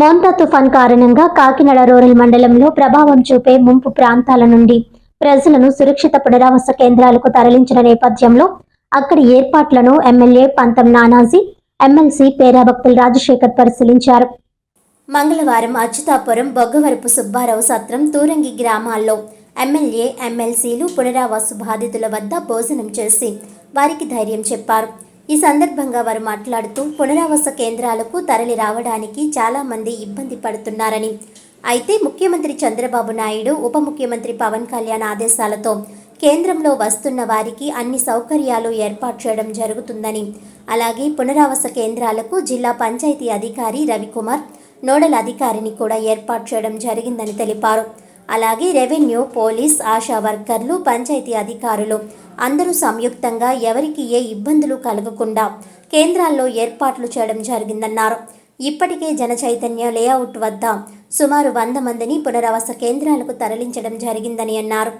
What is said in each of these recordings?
మోంతా తుఫాన్ కారణంగా కాకినాడ రూరల్ మండలంలో ప్రభావం చూపే ముంపు ప్రాంతాల నుండి ప్రజలను సురక్షిత పునరావాస కేంద్రాలకు తరలించిన నేపథ్యంలో అక్కడి ఏర్పాట్లను ఎమ్మెల్యే పంతం నానాజీ ఎమ్మెల్సీ పేరాభక్తులు రాజశేఖర్ పరిశీలించారు. మంగళవారం అచ్యుతాపురం బొగ్గవరపు సుబ్బారావు సత్రం తూరంగి గ్రామాల్లో ఎమ్మెల్యే ఎమ్మెల్సీలు పునరావాస బాధితుల వద్ద భోజనం చేసి వారికి ధైర్యం చెప్పారు. ఈ సందర్భంగా వారు మాట్లాడుతూ పునరావాస కేంద్రాలకు తరలి రావడానికి చాలా మంది ఇబ్బంది పడుతున్నారని. అయితే ముఖ్యమంత్రి చంద్రబాబు నాయుడు ఉప ముఖ్యమంత్రి పవన్ కళ్యాణ్ ఆదేశాలతో కేంద్రంలో వస్తున్న వారికి అన్ని సౌకర్యాలు ఏర్పాటు చేయడం జరుగుతుందని. అలాగే పునరావాస కేంద్రాలకు జిల్లా పంచాయతీ అధికారి రవికుమార్ నోడల్ అధికారిని కూడా ఏర్పాటు చేయడం జరిగిందని తెలిపారు. అలాగే రెవెన్యూ పోలీస్ ఆశా వర్కర్లు పంచాయతీ అధికారులు అందరూ సంయుక్తంగా ఎవరికి ఏ ఇబ్బందులు కలగకుండా కేంద్రాల్లో ఏర్పాట్లు చేయడం జరిగిందన్నారు. ఇప్పటికే జన చైతన్య లేఅవుట్ వద్ద సుమారు వంద మందిని పునరావాస కేంద్రాలకు తరలించడం జరిగిందని అన్నారు.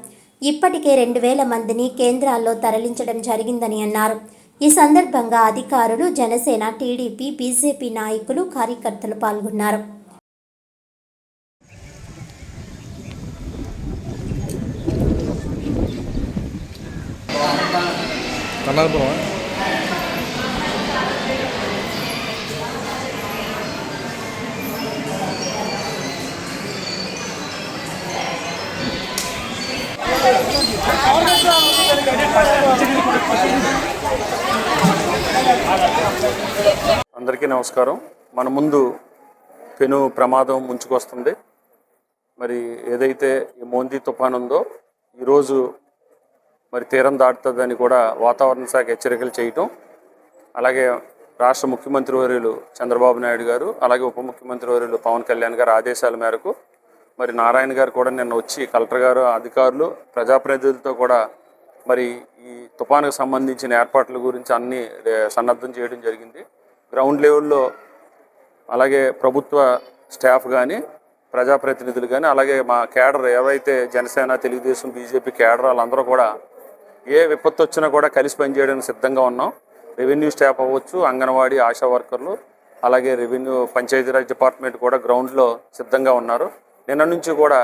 ఇప్పటికే రెండు వేల మందిని కేంద్రాల్లో తరలించడం జరిగిందని అన్నారు. ఈ సందర్భంగా అధికారులు జనసేన టీడీపీ బీజేపీ నాయకులు కార్యకర్తలు పాల్గొన్నారు. కన్నాపురం అందరికీ నమస్కారం. మన ముందు పెను ప్రమాదం ముంచుకొస్తుంది. మరి ఏదైతే ఈ మోందీ తుఫాన్ ఉందో ఈరోజు మరి తీరం దాటుతుందని కూడా వాతావరణ శాఖ హెచ్చరికలు చేయటం అలాగే రాష్ట్ర ముఖ్యమంత్రి వర్యులు చంద్రబాబు నాయుడు గారు అలాగే ఉప ముఖ్యమంత్రి వర్యులు పవన్ కళ్యాణ్ గారి ఆదేశాల మేరకు మరి నారాయణ గారు కూడా నిన్న వచ్చి కలెక్టర్ గారు అధికారులు ప్రజాప్రతినిధులతో కూడా మరి ఈ తుఫానుకు సంబంధించిన ఏర్పాట్ల గురించి అన్ని సన్నద్ధం చేయడం జరిగింది. గ్రౌండ్ లెవెల్లో అలాగే ప్రభుత్వ స్టాఫ్ కానీ ప్రజాప్రతినిధులు కానీ అలాగే మా కేడర్ ఎవరైతే జనసేన తెలుగుదేశం బీజేపీ కేడర్ వాళ్ళందరూ కూడా ఏ విపత్తు వచ్చినా కూడా కలిసి పనిచేయడానికి సిద్ధంగా ఉన్నాం. రెవెన్యూ స్టాఫ్ అవ్వచ్చు అంగన్వాడీ ఆశా వర్కర్లు అలాగే రెవెన్యూ పంచాయతీరాజ్ డిపార్ట్మెంట్ కూడా గ్రౌండ్లో సిద్ధంగా ఉన్నారు. నిన్న నుంచి కూడా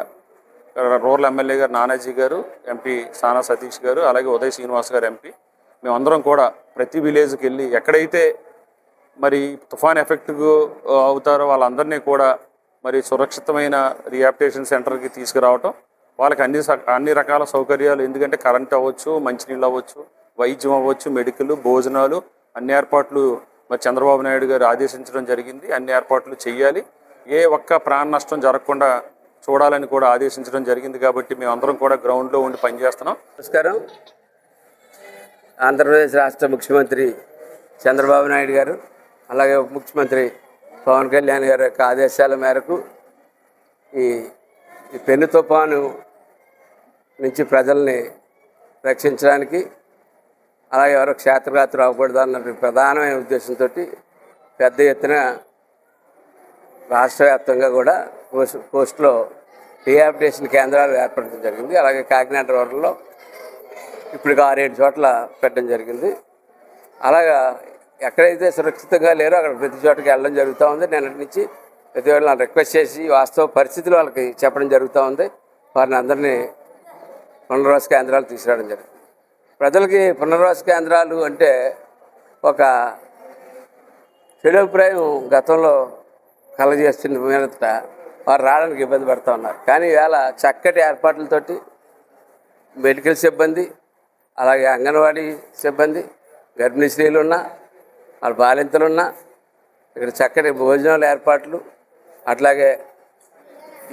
రూరల్ ఎమ్మెల్యే గారు నానాజీ గారు ఎంపీ సానా సతీష్ గారు అలాగే ఉదయ్ శ్రీనివాస్ గారు ఎంపీ. మేమందరం కూడా ప్రతి విలేజ్కి వెళ్ళి ఎక్కడైతే మరి తుఫాన్ ఎఫెక్ట్కు అవుతారో వాళ్ళందరినీ కూడా మరి సురక్షితమైన రియాప్టేషన్ సెంటర్కి తీసుకురావటం వాళ్ళకి అన్ని అన్ని రకాల సౌకర్యాలు ఎందుకంటే కరెంట్ అవ్వచ్చు మంచినీళ్ళు అవ్వచ్చు వైద్యం అవ్వచ్చు మెడికల్ భోజనాలు అన్ని ఏర్పాట్లు మరి చంద్రబాబు నాయుడు గారు ఆదేశించడం జరిగింది. అన్ని ఏర్పాట్లు చేయాలి ఏ ఒక్క ప్రాణ నష్టం జరగకుండా చూడాలని కూడా ఆదేశించడం జరిగింది కాబట్టి మేమందరం కూడా గ్రౌండ్లో ఉండి పనిచేస్తున్నాం. నమస్కారం. ఆంధ్రప్రదేశ్ రాష్ట్ర ముఖ్యమంత్రి చంద్రబాబు నాయుడు గారు అలాగే ఉప ముఖ్యమంత్రి పవన్ కళ్యాణ్ గారి యొక్క ఆదేశాల మేరకు ఈ ఈ పెను తుఫాను నుంచి ప్రజల్ని రక్షించడానికి అలాగే ఎవరు క్షేత్రఘాతులు అవ్వకూడదు అన్న ప్రధానమైన ఉద్దేశంతో పెద్ద ఎత్తున రాష్ట్ర వ్యాప్తంగా కూడా పోస్ట్ పోస్ట్లో రీహాబిటేషన్ కేంద్రాలు ఏర్పడడం జరిగింది. అలాగే కాకినాడ రోడ్లలో ఇప్పుడు ఆరేడు చోట్ల పెట్టడం జరిగింది. అలాగా ఎక్కడైతే సురక్షితంగా లేరో అక్కడ ప్రతి చోటకి వెళ్ళడం జరుగుతూ ఉంది. నిన్నటి నుంచి ప్రతి ఒక్కరు రిక్వెస్ట్ చేసి వాస్తవ పరిస్థితులు వాళ్ళకి చెప్పడం జరుగుతూ ఉంది. వారిని అందరినీ పునర్వాస కేంద్రాలు తీసుకురావడం జరిగింది. ప్రజలకి పునర్వాస కేంద్రాలు అంటే ఒక చెడు అభిప్రాయం గతంలో కలగజేస్తున్న మీదట వారు రావడానికి ఇబ్బంది పడుతూ ఉన్నారు. కానీ ఇవాళ చక్కటి ఏర్పాట్లతోటి మెడికల్ సిబ్బంది అలాగే అంగన్వాడీ సిబ్బంది గర్భిణీ స్త్రీలు ఉన్నా వాళ్ళ బాలింతలున్నా ఇక్కడ చక్కటి భోజనాల ఏర్పాట్లు అట్లాగే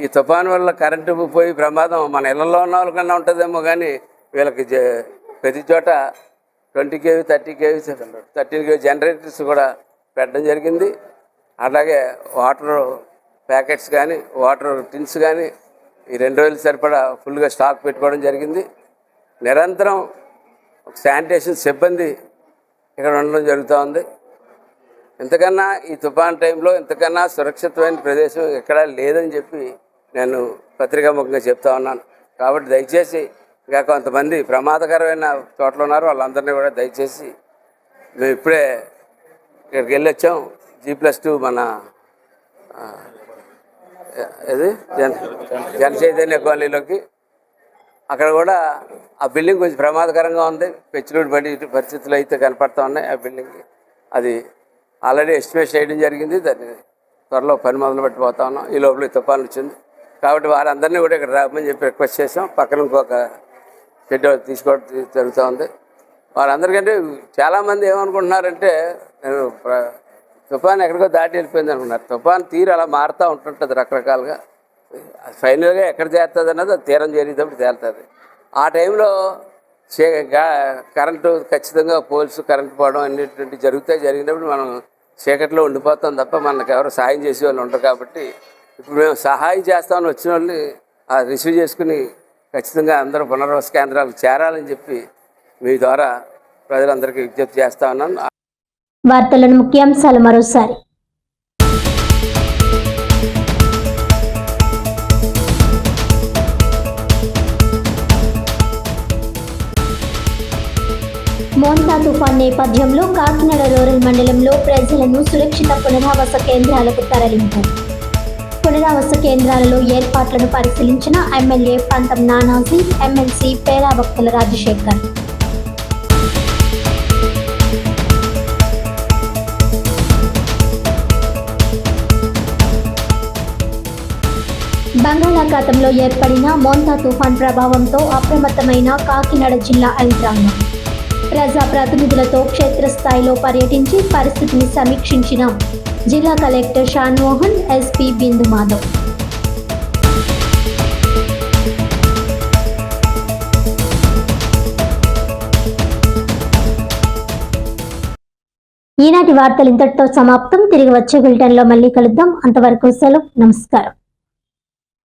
ఈ తుఫాన్ వల్ల కరెంటు పోయి ప్రమాదం మన ఇళ్ళలో ఉన్న వాళ్ళకన్నా ఉంటుందేమో కానీ వీళ్ళకి ప్రతి చోట twenty KV thirty KV thirteen KV generators కూడా పెట్టడం జరిగింది. అలాగే వాటర్ ప్యాకెట్స్ కానీ వాటర్ టిన్స్ కానీ ఈ రెండు రోజులు సరిపడా ఫుల్గా స్టాక్ పెట్టుకోవడం జరిగింది. నిరంతరం శానిటేషన్ సిబ్బంది ఇక్కడ ఉండడం జరుగుతూ ఉంది. ఇంతకన్నా ఈ తుఫాన్ టైంలో ఇంతకన్నా సురక్షితమైన ప్రదేశం ఎక్కడా లేదని చెప్పి నేను పత్రికాముఖంగా చెప్తా ఉన్నాను. కాబట్టి దయచేసి ఇంకా కొంతమంది ప్రమాదకరమైన చోట్ల ఉన్నారు. వాళ్ళందరినీ కూడా దయచేసి మేము ఇప్పుడే ఇక్కడికి వెళ్ళి వచ్చాం. జీ ప్లస్ టూ మన ఇది జన జన చైతన్య కాలనీలోకి. అక్కడ కూడా ఆ బిల్డింగ్ కొంచెం ప్రమాదకరంగా ఉంది. పెచ్చులుడి పడి పరిస్థితులు అయితే కనపడతా ఉన్నాయి. ఆ బిల్డింగ్ అది ఆల్రెడీ ఎస్టిమేట్ చేయడం జరిగింది. దాన్ని త్వరలో పని మొదలు పెట్టిపోతా ఉన్నాం. ఈ లోపల ఈ తుఫాను వచ్చింది. కాబట్టి వారందరినీ కూడా ఇక్కడ రామని చెప్పి రిక్వెస్ట్ చేసాం పక్కన ఇంకొక షెడ్ తీసుకోవడం జరుగుతూ ఉంది వారందరికంటే చాలామంది ఏమనుకుంటున్నారంటే నేను తుఫాన్ ఎక్కడికో దాటి వెళ్ళిపోయింది అనుకున్నారు. తుఫాన్ తీరు అలా మారుతూ ఉంటుంటుంది రకరకాలుగా. ఫైనల్గా ఎక్కడ చేరుతుంది అన్నది తీరం చేరేటప్పుడు తేలుతుంది. ఆ టైంలో కరెంటు ఖచ్చితంగా పోల్స్ కరెంటు పోవడం అన్నిటువంటి జరుగుతాయి జరిగినప్పుడు మనం చీకట్లో ఉండిపోతాం తప్ప మనకు ఎవరు సాయం చేసే వాళ్ళు ఉండరు కాబట్టి ఇప్పుడు మేము సహాయం చేస్తామని వచ్చిన వాళ్ళని అది రిసీవ్ చేసుకుని ఖచ్చితంగా అందరూ పునర్వాస కేంద్రాలకు చేరాలని చెప్పి మీ ద్వారా ప్రజలందరికీ విజ్ఞప్తి చేస్తా ఉన్నాను. వార్తలను ముఖ్యాంశాలు మరోసారి. మోంతా తుఫాన్ నేపథ్యంలో కాకినాడ రూరల్ మండలంలో ప్రజలను సురక్షిత పునరావాస కేంద్రాలకు తరలింపు పునరావాస కేంద్రాలలో ఏర్పాట్లను పరిశీలించిన ఎమ్మెల్యే పంతం నానాజీ ఎమ్మెల్సీ పేరాభక్తుల రాజశేఖర్. బంగాళాఖాతంలో ఏర్పడిన మోంతా తుఫాన్ ప్రభావంతో అప్రమత్తమైన కాకినాడ జిల్లా యంత్రాంగం. ప్రజా ప్రతినిధులతో క్షేత్రస్థాయిలో పర్యటించి పరిస్థితిని సమీక్షించిన. జిల్లా కలెక్టర్ షాన్మోహన్ ఎస్పీ బిందు మాధవ్. ఈనాటి వార్తలు ఇంతటితో సమాప్తం. తిరిగి వచ్చే బులెటిన్లో మళ్ళీ కలుద్దాం. అంతవరకు సెలవు. నమస్కారం.